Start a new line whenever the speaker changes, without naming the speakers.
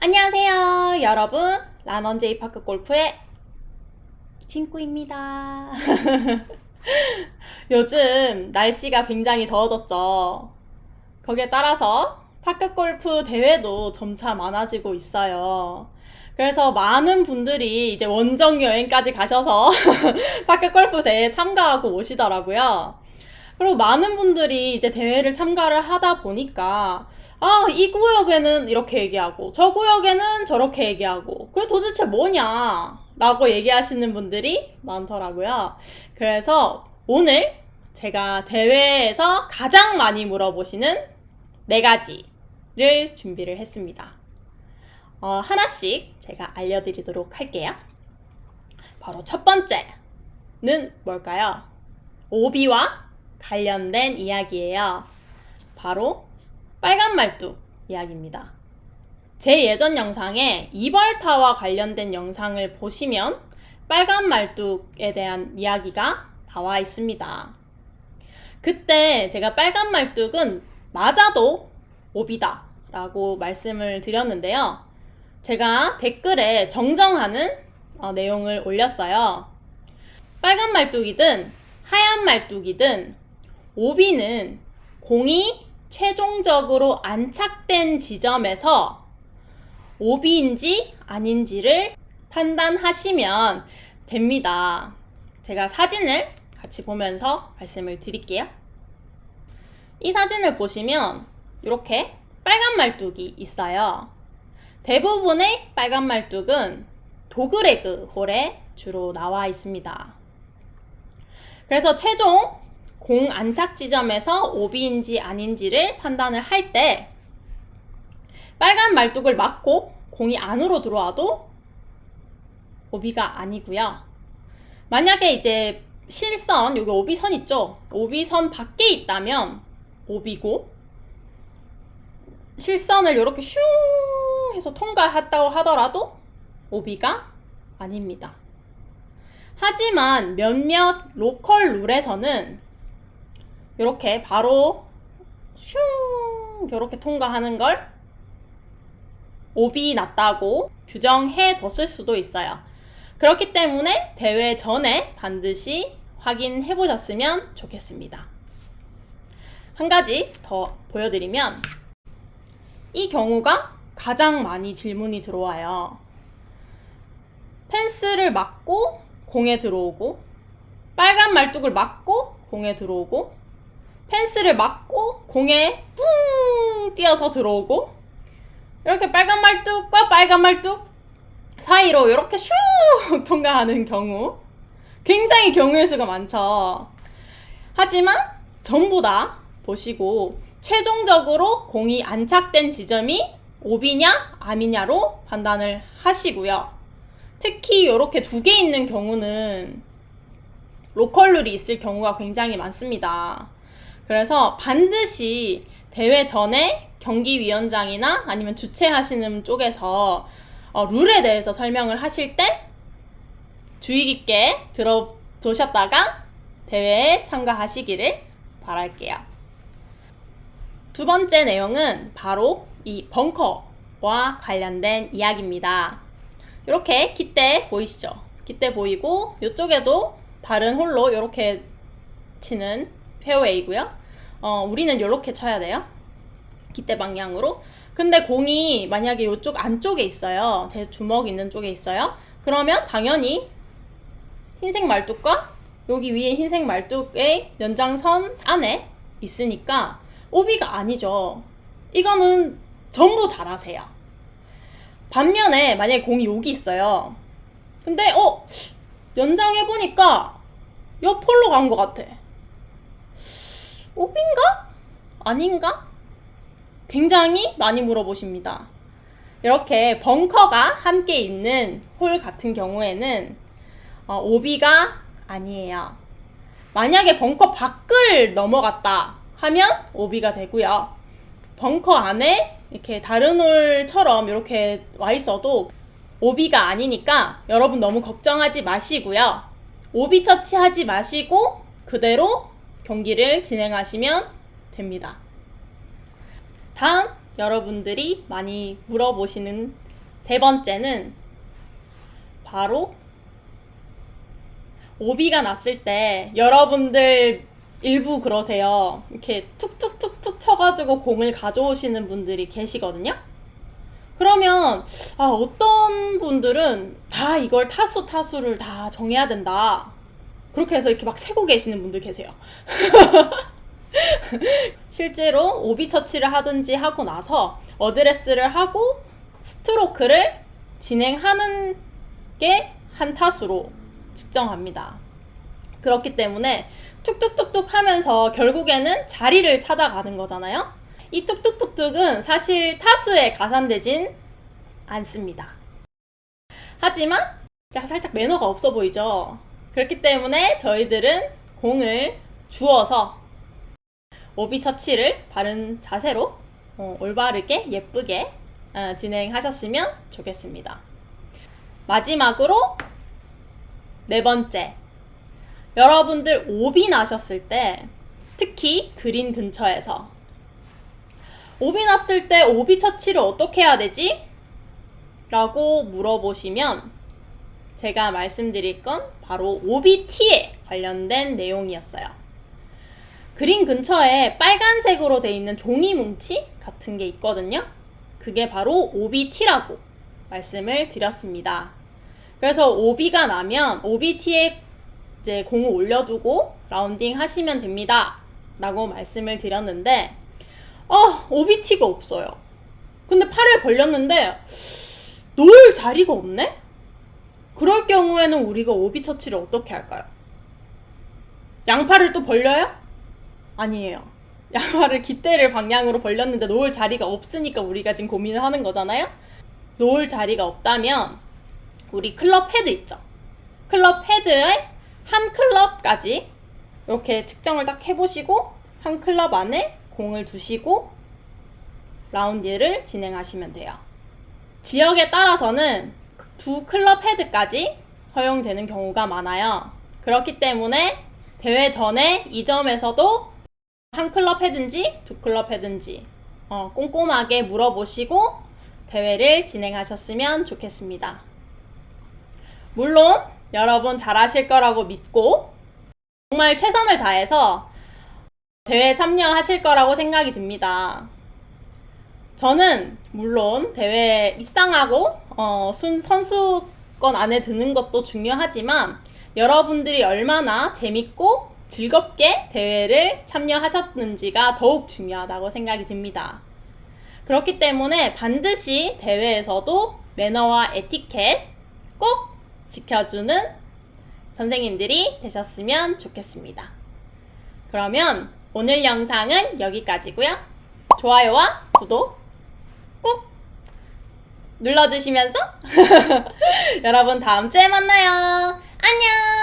안녕하세요, 여러분. 라넌제이 파크 골프의 친구입니다. 요즘 날씨가 굉장히 더워졌죠. 거기에 따라서 파크 골프 대회도 점차 많아지고 있어요. 그래서 많은 분들이 이제 원정 여행까지 가셔서 파크 골프 대회에 참가하고 오시더라고요. 그리고 많은 분들이 이제 대회를 참가를 하다 보니까 아, 이 구역에는 이렇게 얘기하고 저 구역에는 저렇게 얘기하고 그게 도대체 뭐냐? 라고 얘기하시는 분들이 많더라고요. 그래서 오늘 제가 대회에서 가장 많이 물어보시는 네 가지를 준비를 했습니다. 어, 하나씩 제가 알려드리도록 할게요. 바로 첫 번째는 뭘까요? 오비와 관련된 이야기예요. 바로 빨간 말뚝 이야기입니다. 제 예전 영상에 이벌타와 관련된 영상을 보시면 빨간 말뚝에 대한 이야기가 나와 있습니다. 그때 제가 빨간 말뚝은 맞아도 오비다 라고 말씀을 드렸는데요. 제가 댓글에 정정하는 어, 내용을 올렸어요. 빨간 말뚝이든 하얀 말뚝이든 오비는 공이 최종적으로 안착된 지점에서 오비인지 아닌지를 판단하시면 됩니다. 제가 사진을 같이 보면서 말씀을 드릴게요. 이 사진을 보시면 이렇게 빨간 말뚝이 있어요. 대부분의 빨간 말뚝은 도그레그 홀에 주로 나와 있습니다. 그래서 최종 공 안착 지점에서 오비인지 아닌지를 판단을 할 때 빨간 말뚝을 맞고 공이 안으로 들어와도 오비가 아니고요. 만약에 이제 실선 여기 오비선 있죠? 오비선 밖에 있다면 오비고 실선을 이렇게 슝 해서 통과했다고 하더라도 오비가 아닙니다. 하지만 몇몇 로컬 룰에서는 이렇게 바로 슝 이렇게 통과하는 걸 오비 났다고 규정해 뒀을 수도 있어요. 그렇기 때문에 대회 전에 반드시 확인해 보셨으면 좋겠습니다. 한 가지 더 보여드리면 이 경우가 가장 많이 질문이 들어와요. 펜스를 맞고 공에 들어오고 빨간 말뚝을 맞고 공에 들어오고 펜스를 맞고 공에 뿡 뛰어서 들어오고 이렇게 빨간 말뚝과 빨간 말뚝 사이로 이렇게 슉 통과하는 경우 굉장히 경우의 수가 많죠. 하지만 전부 다 보시고 최종적으로 공이 안착된 지점이 오비냐 암이냐로 판단을 하시고요. 특히 이렇게 두 개 있는 경우는 로컬 룰이 있을 경우가 굉장히 많습니다. 그래서 반드시 대회 전에 경기위원장이나 아니면 주최하시는 쪽에서 어, 룰에 대해서 설명을 하실 때 주의 깊게 들어두셨다가 대회에 참가하시기를 바랄게요. 두 번째 내용은 바로 이 벙커와 관련된 이야기입니다. 이렇게 깃대 보이시죠? 깃대 보이고 이쪽에도 다른 홀로 이렇게 치는 페어웨이고요. 어, 우리는 이렇게 쳐야 돼요. 깃대 방향으로. 근데 공이 만약에 이쪽 안쪽에 있어요. 제 주먹 있는 쪽에 있어요. 그러면 당연히 흰색 말뚝과 여기 위에 흰색 말뚝의 연장선 안에 있으니까 오비가 아니죠. 이거는 전부 잘하세요. 반면에 만약에 공이 여기 있어요. 근데 어 연장해 보니까 옆폴로 간 것 같아. 오비인가? 아닌가? 굉장히 많이 물어보십니다. 이렇게 벙커가 함께 있는 홀 같은 경우에는 어, 오비가 아니에요. 만약에 벙커 밖을 넘어갔다 하면 오비가 되고요. 벙커 안에 이렇게 다른 홀처럼 이렇게 와 있어도 오비가 아니니까 여러분 너무 걱정하지 마시고요. 오비 처치하지 마시고 그대로 경기를 진행하시면 됩니다. 다음 여러분들이 많이 물어보시는 세 번째는 바로 오비가 났을 때 여러분들 일부 그러세요. 이렇게 툭툭툭툭 쳐가지고 공을 가져오시는 분들이 계시거든요. 그러면 아 어떤 분들은 다 이걸 타수 타수를 다 정해야 된다. 그렇게 해서 이렇게 막 세고 계시는 분들 계세요. 실제로 오비 처치를 하든지 하고 나서 어드레스를 하고 스트로크를 진행하는 게 한 타수로 측정합니다. 그렇기 때문에 툭툭툭툭 하면서 결국에는 자리를 찾아가는 거잖아요. 이 툭툭툭툭은 사실 타수에 가산되진 않습니다. 하지만 살짝 매너가 없어 보이죠? 그렇기 때문에 저희들은 공을 주어서 오비 처치를 바른 자세로 어, 올바르게 예쁘게 어, 진행하셨으면 좋겠습니다. 마지막으로 네 번째. 여러분들 오비 나셨을 때 특히 그린 근처에서 오비 났을 때 오비 처치를 어떻게 해야 되지? 라고 물어보시면 제가 말씀드릴 건 바로 OBT에 관련된 내용이었어요. 그린 근처에 빨간색으로 돼 있는 종이 뭉치 같은 게 있거든요. 그게 바로 OBT라고 말씀을 드렸습니다. 그래서 OB가 나면 OBT에 이제 공을 올려두고 라운딩 하시면 됩니다. 라고 말씀을 드렸는데, 아, OBT가 없어요. 근데 팔을 벌렸는데, 놓을 자리가 없네? 그럴 경우에는 우리가 오비 처치를 어떻게 할까요? 양팔을 또 벌려요? 아니에요. 양팔을 깃대를 방향으로 벌렸는데 놓을 자리가 없으니까 우리가 지금 고민을 하는 거잖아요? 놓을 자리가 없다면 우리 클럽 헤드 있죠? 클럽 헤드에 한 클럽까지 이렇게 측정을 딱 해보시고 한 클럽 안에 공을 두시고 라운드를 진행하시면 돼요. 지역에 따라서는 두 클럽 헤드까지 허용되는 경우가 많아요. 그렇기 때문에 대회 전에 이 점에서도 한 클럽 헤드인지 두 클럽 헤드인지 어, 꼼꼼하게 물어보시고 대회를 진행하셨으면 좋겠습니다. 물론 여러분 잘하실 거라고 믿고 정말 최선을 다해서 대회에 참여하실 거라고 생각이 듭니다. 저는 물론 대회에 입상하고 어, 순 선수권 안에 드는 것도 중요하지만 여러분들이 얼마나 재밌고 즐겁게 대회를 참여하셨는지가 더욱 중요하다고 생각이 듭니다. 그렇기 때문에 반드시 대회에서도 매너와 에티켓 꼭 지켜주는 선생님들이 되셨으면 좋겠습니다. 그러면 오늘 영상은 여기까지고요. 좋아요와 구독 꼭 눌러주시면서 여러분 다음 주에 만나요. 안녕!